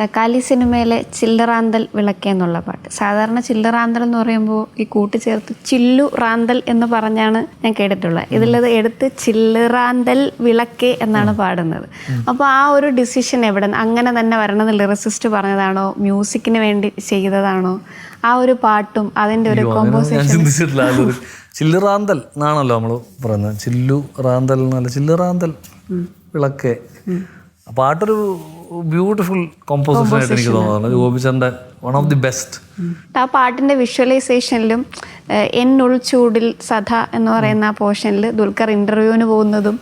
തക്കാലി സിനിമയിലെ ചില്ലറാന്തൽ വിളക്ക് എന്നുള്ള പാട്ട്. സാധാരണ ചില്ലറാന്തൽ എന്ന് പറയുമ്പോൾ ഈ കൂട്ടിച്ചേർത്ത് ചില്ലു റാന്തൽ എന്ന് പറഞ്ഞാണ് ഞാൻ കേട്ടിട്ടുള്ളത്. ഇതിലത് എടുത്ത് ചില്ലറാന്തൽ വിളക്ക് എന്നാണ് പാടുന്നത്. അപ്പോൾ ആ ഒരു ഡിസിഷൻ എവിടെ അങ്ങനെ തന്നെ വരണത് ലിറിസിസ്റ്റ് പറഞ്ഞതാണോ? മ്യൂസിക്കിന് വേണ്ടി ചെയ്തതാണോ? ആ ഒരു പാട്ടും അതിന്റെ ഒരു കോമ്പോസിഷൻ ചില്ലുറാന്തൽ എന്നാണല്ലോ നമ്മൾ പറയുന്നത്. ചില്ലു റാന്തൽ എന്നല്ല ചില്ലുറാന്തൽ വിളക്കെ. പാട്ടൊരു ബ്യൂട്ടിഫുൾ കോമ്പോസിഷൻ ആയിട്ട് എനിക്ക് തോന്നുന്നത് ഗോപിച്ചന്റെ വൺ ഓഫ് ദി ബെസ്റ്റ് ആ പാട്ടിന്റെ വിഷ്വലൈസേഷനിലും എൻ ഉൾച്ചൂടിൽ സധ എന്ന് പറയുന്ന ആ പോർഷനിൽ ദുൽഖർ ഇന്റർവ്യൂവിന് പോകുന്നതും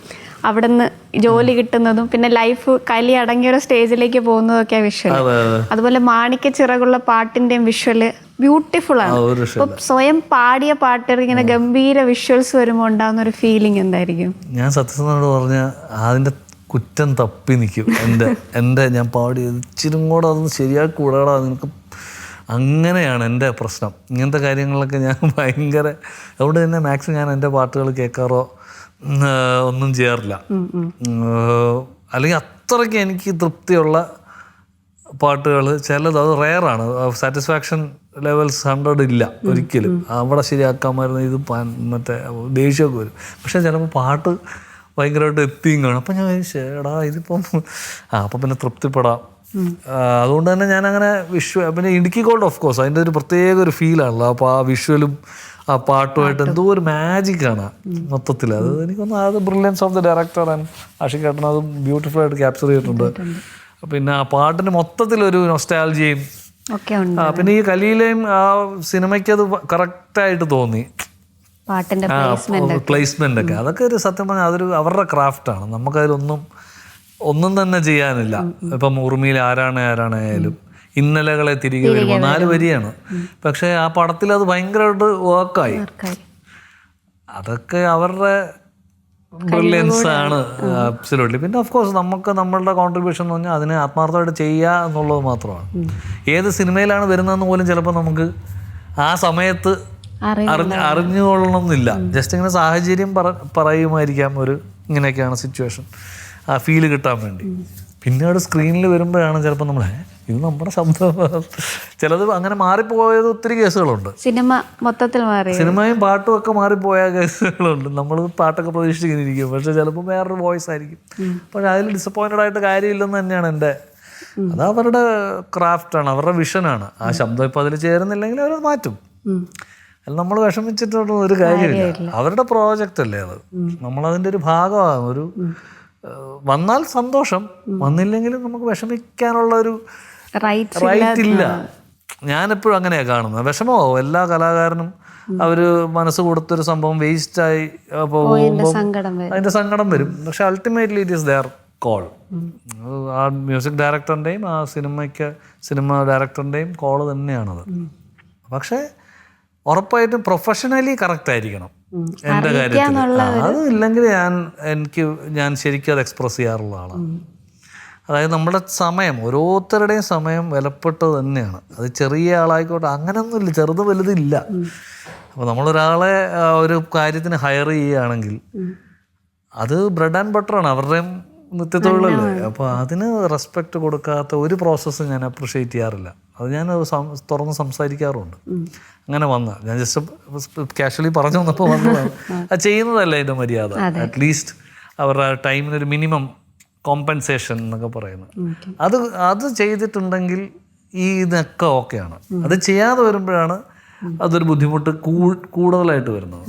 അവിടെ നിന്ന് ജോലി കിട്ടുന്നതും പിന്നെ ലൈഫ് കലി അടങ്ങിയ ഒരു സ്റ്റേജിലേക്ക് പോകുന്നതൊക്കെ വിഷ്വൽ അതെ അതെ. അതുപോലെ മാണിക്യ ചിറകുള്ള പാട്ടിന്റെയും വിഷ്വൽ ബ്യൂട്ടിഫുൾ ആണ്. ഇപ്പൊ സ്വയം പാടിയ പാട്ടുകൾ ഇങ്ങനെ ഗംഭീര വിഷ്വൽസ് വരുമ്പോൾ ഉണ്ടാകുന്ന ഒരു ഫീലിംഗ് എന്തായിരിക്കും? ഞാൻ സത്യസന്ധനോട് പറഞ്ഞ അതിന്റെ കുറ്റം തപ്പി നിൽക്കും. എന്റെ എന്റെ ഞാൻ പാടി ഇച്ചിരും കൂടെ അതൊന്ന് ശരിയാക്കി കൂടാടാ നിനക്ക്. അങ്ങനെയാണ് എന്റെ പ്രശ്നം. ഇങ്ങനത്തെ കാര്യങ്ങളിലൊക്കെ ഞാൻ ഭയങ്കര അതുകൊണ്ട് തന്നെ മാക്സിമം ഞാൻ എന്റെ പാട്ടുകൾ കേൾക്കാറോ ഒന്നും ചെയ്യാറില്ല. അല്ലെങ്കിൽ അത്രയ്ക്ക് എനിക്ക് തൃപ്തിയുള്ള പാട്ടുകൾ ചിലത് അത് റെയറാണ്. സാറ്റിസ്ഫാക്ഷൻ ലെവൽസ് ഹൺഡ്രഡ് ഇല്ല ഒരിക്കലും. അവിടെ ശരിയാക്കാമായിരുന്നു ഇത് മറ്റേ ദേഷ്യമൊക്കെ വരും. പക്ഷേ ചിലപ്പോൾ പാട്ട് ഭയങ്കരമായിട്ട് എത്തിയും കാണും. അപ്പം ഞാൻ ചേടാ ഇതിപ്പം ആ അപ്പം പിന്നെ തൃപ്തിപ്പെടാം. അതുകൊണ്ട് തന്നെ ഞാൻ അങ്ങനെ വിഷ്വൽ പിന്നെ ഇടുക്കി ഗോൾഡ് ഓഫ് കോഴ്സ് അതിന്റെ ഒരു പ്രത്യേക ഒരു ഫീലാണല്ലോ അപ്പോൾ ആ വിഷ്വലും ആ പാട്ടുമായിട്ട് എന്തോ ഒരു മാജിക്കാണ് മൊത്തത്തിൽ. അത് എനിക്കൊന്ന് അത് brilliance of the director and ആഷിക്കേട്ടൻ അത് ബ്യൂട്ടിഫുൾ ആയിട്ട് ക്യാപ്ചർ ചെയ്തിട്ടുണ്ട്. പിന്നെ ആ പാട്ടിന് മൊത്തത്തിലൊരു നൊസ്റ്റാലജിയും ഉണ്ട്. പിന്നെ ഈ കലിയിലെയും ആ സിനിമയ്ക്ക് അത് കറക്റ്റായിട്ട് തോന്നി. പാട്ടിന്റെ പ്ലേസ്മെന്റ് ഒക്കെ. അതൊക്കെ ഒരു സത്യം പറഞ്ഞാൽ അതൊരു അവരുടെ ക്രാഫ്റ്റാണ് നമുക്കതിലൊന്നും ഒന്നും തന്നെ ചെയ്യാനില്ല. ഇപ്പം ഉറുമിയിൽ ആരാണ് ആരാണ് ആയാലും ഇന്നലകളെ തിരികെ വരുമ്പോൾ നാല് വരിയാണ്. പക്ഷേ ആ പടത്തിൽ അത് ഭയങ്കരമായിട്ട് വർക്കായി അതൊക്കെ അവരുടെ ബ്രില്യൻസ് ആണ് അബ്സലൂട്ട്ലി പിന്നെ ഓഫ് കോഴ്സ് നമുക്ക് നമ്മളുടെ കോൺട്രിബ്യൂഷൻ എന്ന് പറഞ്ഞാൽ അതിനെ ആത്മാർത്ഥമായിട്ട് ചെയ്യുക എന്നുള്ളത് മാത്രമാണ്. ഏത് സിനിമയിലാണ് വരുന്നതെന്ന് പോലും ചിലപ്പോൾ നമുക്ക് ആ സമയത്ത്. അറിഞ്ഞ് അറിഞ്ഞുകൊള്ളണം എന്നില്ല ജസ്റ്റ് ഇങ്ങനെ സാഹചര്യം പറ പറയുമായിരിക്കാം ഒരു ഇങ്ങനെയൊക്കെയാണ് സിറ്റുവേഷൻ ആ ഫീൽ കിട്ടാൻ വേണ്ടി. പിന്നീട് സ്ക്രീനിൽ വരുമ്പോഴാണ് ചിലപ്പോൾ നമ്മൾ "ഏ, ഇത് നമ്മുടെ ശബ്ദം. ചിലത് അങ്ങനെ മാറിപ്പോയത് ഒത്തിരി കേസുകളുണ്ട്. സിനിമ മൊത്തത്തിൽ മാറി സിനിമയും പാട്ടും ഒക്കെ മാറിപ്പോയ കേസുകളുണ്ട്. നമ്മൾ പാട്ടൊക്കെ പ്രതീക്ഷിച്ചിരിക്കും പക്ഷെ ചിലപ്പോൾ വേറൊരു വോയിസ് ആയിരിക്കും. പക്ഷെ അതിൽ ഡിസപ്പോയിന്റഡ് ആയിട്ട് കാര്യമില്ലെന്ന് തന്നെയാണ് എന്റെ അത് അവരുടെ ക്രാഫ്റ്റാണ് അവരുടെ വിഷനാണ് ആ ശബ്ദം ഇപ്പം അതിൽ ചേരുന്നില്ലെങ്കിൽ അവരത് മാറ്റും. നമ്മൾ വിഷമിച്ചിട്ടുള്ള ഒരു കാര്യമില്ല. അവരുടെ പ്രോജക്റ്റ് അല്ലേ അത്? നമ്മളതിന്റെ ഒരു ഭാഗമാണ് ഒരു വന്നാൽ സന്തോഷം. വന്നില്ലെങ്കിലും നമുക്ക് വിഷമിക്കാനുള്ള ഒരു റൈറ്റ് ഇല്ല. ഞാനെപ്പോഴും അങ്ങനെയാണ് കാണുന്നത്. വിഷമമാവും. എല്ലാ കലാകാരനും അവർ മനസ്സ് കൊടുത്തൊരു സംഭവം വേസ്റ്റായി പോകുമ്പോൾ അതിന്റെ സങ്കടം വരും. പക്ഷെ ultimately it is their call ആ മ്യൂസിക് ഡയറക്ടറിന്റെയും ആ സിനിമയ്ക്ക് സിനിമ ഡയറക്ടറിന്റെയും കോൾ തന്നെയാണത്. പക്ഷേ ഉറപ്പായിട്ടും പ്രൊഫഷണലി കറക്റ്റ് ആയിരിക്കണം. എന്റെ കാര്യത്തിൽ അത് ഇല്ലെങ്കിൽ ഞാൻ എനിക്ക് ഞാൻ ശരിക്കും അത് എക്സ്പ്രസ് ചെയ്യാറുള്ള ആളാണ്. അതായത് നമ്മുടെ സമയം ഓരോരുത്തരുടെയും സമയം വിലപ്പെട്ടത് തന്നെയാണ്. അത് ചെറിയ ആളായിക്കോട്ടെ അങ്ങനെയൊന്നുമില്ല ചെറുത് വലുതില്ല. അപ്പോൾ നമ്മളൊരാളെ ഒരു കാര്യത്തിന് ഹയർ ചെയ്യുകയാണെങ്കിൽ അത് ബ്രെഡ് ആൻഡ് ബട്ടറാണ് അവരുടെയും നിത്യത്തൊഴിലല്ലേ അപ്പോൾ അതിന് റെസ്പെക്ട് കൊടുക്കാത്ത ഒരു പ്രോസസ്സ് ഞാൻ അപ്രിഷ്യേറ്റ് ചെയ്യാറില്ല. അത് ഞാൻ തുറന്ന് സംസാരിക്കാറുണ്ട്. അങ്ങനെ വന്ന. ഞാൻ ജസ്റ്റ് കാഷ്വലി പറഞ്ഞു വന്നപ്പോൾ വന്നതാണ് അത് ചെയ്യുന്നതല്ല എന്റെ മര്യാദ. അറ്റ്ലീസ്റ്റ് അവരുടെ ടൈമിനൊരു മിനിമം കോമ്പൻസേഷൻ എന്നൊക്കെ പറയുന്നത്. അത് അത് ചെയ്തിട്ടുണ്ടെങ്കിൽ ഈ ഇതൊക്കെ ഓക്കെയാണ് അത് ചെയ്യാതെ വരുമ്പോഴാണ് അതൊരു ബുദ്ധിമുട്ട് കൂ- കൂടുതലായിട്ട് വരുന്നത്.